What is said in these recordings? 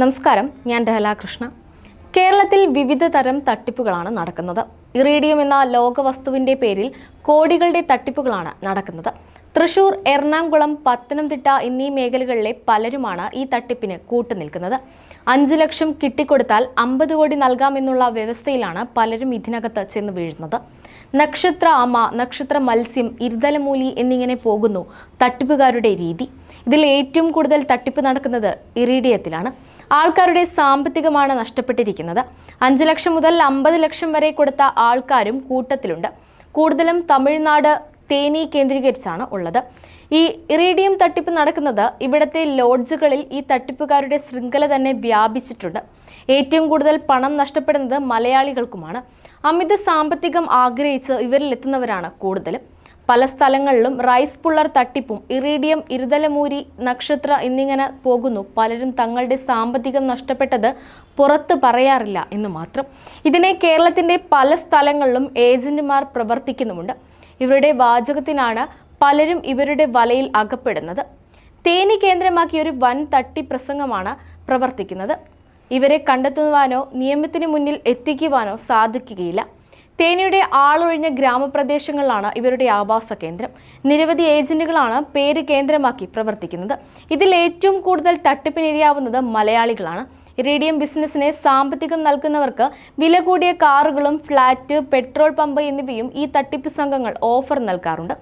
നമസ്കാരം ഞാൻ രഹല കൃഷ്ണ കേരളത്തിൽ വിവിധ തരം തട്ടിപ്പുകളാണ് നടക്കുന്നത്. ഇറീഡിയം എന്ന ലോകവസ്തുവിന്റെ പേരിൽ കോടികളുടെ തട്ടിപ്പുകളാണ് നടക്കുന്നത്. തൃശൂർ എറണാകുളം പത്തനംതിട്ട എന്നീ മേഖലകളിലെ പലരുമാണ് ഈ തട്ടിപ്പിന് കൂട്ടുനിൽക്കുന്നത്. അഞ്ചു ലക്ഷം കിട്ടിക്കൊടുത്താൽ അമ്പത് കോടി നൽകാമെന്നുള്ള വ്യവസ്ഥയിലാണ് പലരും ഇതിനകത്ത് ചെന്ന് വീഴുന്നത്. നക്ഷത്ര അമ നക്ഷത്ര മത്സ്യം ഇരുതലമൂലി എന്നിങ്ങനെ പോകുന്നു തട്ടിപ്പുകാരുടെ രീതി. ഇതിൽ ഏറ്റവും കൂടുതൽ തട്ടിപ്പ് നടക്കുന്നത് ഇറീഡിയത്തിലാണ്. ആൾക്കാരുടെ സാമ്പത്തികമാണ് നഷ്ടപ്പെട്ടിരിക്കുന്നത്. അഞ്ച് ലക്ഷം മുതൽ അമ്പത് ലക്ഷം വരെ കൊടുത്ത ആൾക്കാരും കൂട്ടത്തിലുണ്ട്. കൂടുതലും തമിഴ്നാട് തേനി കേന്ദ്രീകരിച്ചാണ് ഉള്ളത്. ഈ ഇറീഡിയം തട്ടിപ്പ് നടക്കുന്നത് ഇവിടുത്തെ ലോഡ്ജുകളിൽ ഈ തട്ടിപ്പുകാരുടെ ശൃംഖല തന്നെ വ്യാപിച്ചിട്ടുണ്ട്. ഏറ്റവും കൂടുതൽ പണം നഷ്ടപ്പെടുന്നത് മലയാളികൾക്കുമാണ്. അമിത സാമ്പത്തികം ആഗ്രഹിച്ച് ഇവരിൽ എത്തുന്നവരാണ് കൂടുതലും. പല സ്ഥലങ്ങളിലും റൈസ് പുള്ളർ തട്ടിപ്പും ഇറീഡിയം ഇരുതലമൂരി നക്ഷത്ര എന്നിങ്ങനെ പോകുന്നു. പലരും തങ്ങളുടെ സാമ്പത്തികം നഷ്ടപ്പെട്ടത് പുറത്ത് പറയാറില്ല എന്ന് മാത്രം. ഇതിനെ കേരളത്തിന്റെ പല സ്ഥലങ്ങളിലും ഏജന്റുമാർ പ്രവർത്തിക്കുന്നുമുണ്ട്. ഇവരുടെ വാചകത്തിനാണ് പലരും ഇവരുടെ വലയിൽ അകപ്പെടുന്നത്. തേനി കേന്ദ്രമാക്കി ഒരു വൻ തട്ടി പ്രസംഗമാണ് പ്രവർത്തിക്കുന്നത്. ഇവരെ കണ്ടെത്തുവാനോ നിയമത്തിന് മുന്നിൽ എത്തിക്കുവാനോ സാധിക്കുകയില്ല. തേനിയുടെ ആളൊഴിഞ്ഞ ഗ്രാമപ്രദേശങ്ങളിലാണ് ഇവരുടെ ആവാസ കേന്ദ്രം. നിരവധി ഏജന്റുകളാണ് പേര് കേന്ദ്രമാക്കി പ്രവർത്തിക്കുന്നത്. ഇതിൽ ഏറ്റവും കൂടുതൽ തട്ടിപ്പിനിരയാവുന്നത് മലയാളികളാണ്. ഇറീഡിയം ബിസിനസ്സിനെ സാമ്പത്തികം നൽകുന്നവർക്ക് വില കൂടിയ കാറുകളും ഫ്ളാറ്റ് പെട്രോൾ പമ്പ് എന്നിവയും ഈ തട്ടിപ്പ് സംഘങ്ങൾ ഓഫർ നൽകാറുണ്ട്.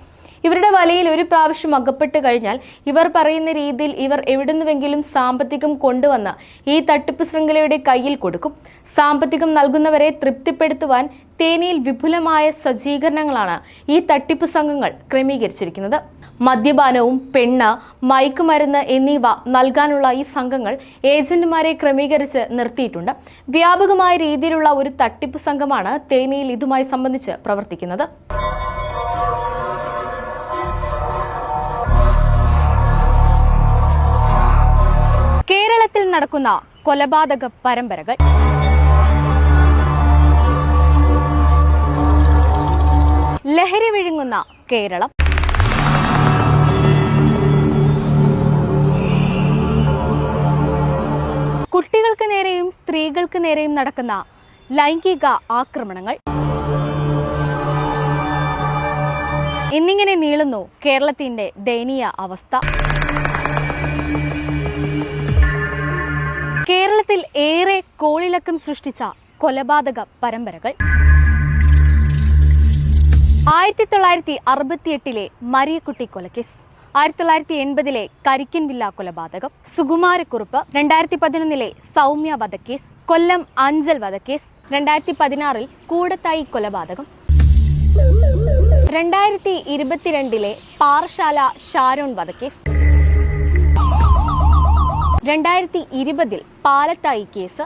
ഇവരുടെ വലയിൽ ഒരു പ്രാവശ്യം അകപ്പെട്ട് കഴിഞ്ഞാൽ ഇവർ പറയുന്ന രീതിയിൽ ഇവർ എവിടുന്നുവെങ്കിലും സാമ്പത്തികം കൊണ്ടുവന്ന് ഈ തട്ടിപ്പ് ശൃംഖലയുടെ കയ്യിൽ കൊടുക്കും. സാമ്പത്തികം നൽകുന്നവരെ തൃപ്തിപ്പെടുത്തുവാൻ തേനിയിൽ വിപുലമായ സജ്ജീകരണങ്ങളാണ് ഈ തട്ടിപ്പ് സംഘങ്ങൾ ക്രമീകരിച്ചിരിക്കുന്നത്. മദ്യപാനവും പെണ്ണ് മയക്കുമരുന്ന് എന്നിവ നൽകാനുള്ള ഈ സംഘങ്ങൾ ഏജന്റുമാരെ ക്രമീകരിച്ച് നിർത്തിയിട്ടുണ്ട്. വ്യാപകമായ രീതിയിലുള്ള ഒരു തട്ടിപ്പ് സംഘമാണ് തേനിയിൽ ഇതുമായി സംബന്ധിച്ച് പ്രവർത്തിക്കുന്നത്. കേരളത്തിൽ നടക്കുന്ന കൊലപാതക പരമ്പരകൾ. ലഹരി വിഴുങ്ങുന്ന കേരളം. കുട്ടികൾക്ക് നേരെയും സ്ത്രീകൾക്ക് നേരെയും നടക്കുന്ന ലൈംഗിക ആക്രമണങ്ങൾ. എന്നിങ്ങനെ നീളുന്നു കേരളത്തിന്റെ ദയനീയ അവസ്ഥ. കേരളത്തിൽ ഏറെ കോളിളക്കം സൃഷ്ടിച്ച കൊലപാതക പരമ്പരകൾ. ആയിരത്തി തൊള്ളായിരത്തി അറുപത്തിയെട്ടിലെ മരിയക്കുട്ടി കൊലക്കേസ്. ആയിരത്തി തൊള്ളായിരത്തി എൺപതിലെ കരിക്കിൻ വില്ല കൊലപാതകം സുകുമാരക്കുറുപ്പ് രണ്ടായിരത്തി പതിനൊന്നിലെ സൗമ്യ വധക്കേസ് കൊല്ലം അഞ്ചൽ വധക്കേസ് രണ്ടായിരത്തി പതിനാറിൽ കൂടത്തായി കൊലപാതകം. രണ്ടായിരത്തി ഇരുപത്തിരണ്ടിലെ പാറശാല ഷാരോൺ വധക്കേസ്. രണ്ടായിരത്തി ഇരുപതിൽ പാലത്തായി കേസ്.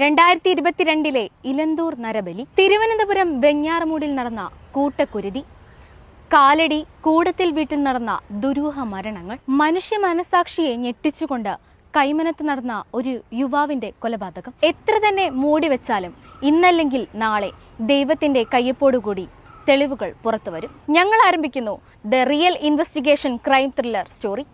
രണ്ടായിരത്തി ഇരുപത്തിരണ്ടിലെ ഇലന്തൂർ നരബലി തിരുവനന്തപുരം വെഞ്ഞാറമൂടിൽ നടന്ന കൂട്ടക്കുരുതി കാലടി കൂടത്തിൽ വീട്ടിൽ നടന്ന ദുരൂഹ മരണങ്ങൾ മനുഷ്യ മനസാക്ഷിയെ ഞെട്ടിച്ചുകൊണ്ട് കൈമനത്ത് നടന്ന ഒരു യുവാവിന്റെ കൊലപാതകം. എത്ര തന്നെ മൂടി വെച്ചാലും ഇന്നല്ലെങ്കിൽ നാളെ ദൈവത്തിന്റെ കയ്യപ്പോടുകൂടി തെളിവുകൾ പുറത്തുവരും. ഞങ്ങൾ ആരംഭിക്കുന്നു the real investigation crime thriller story.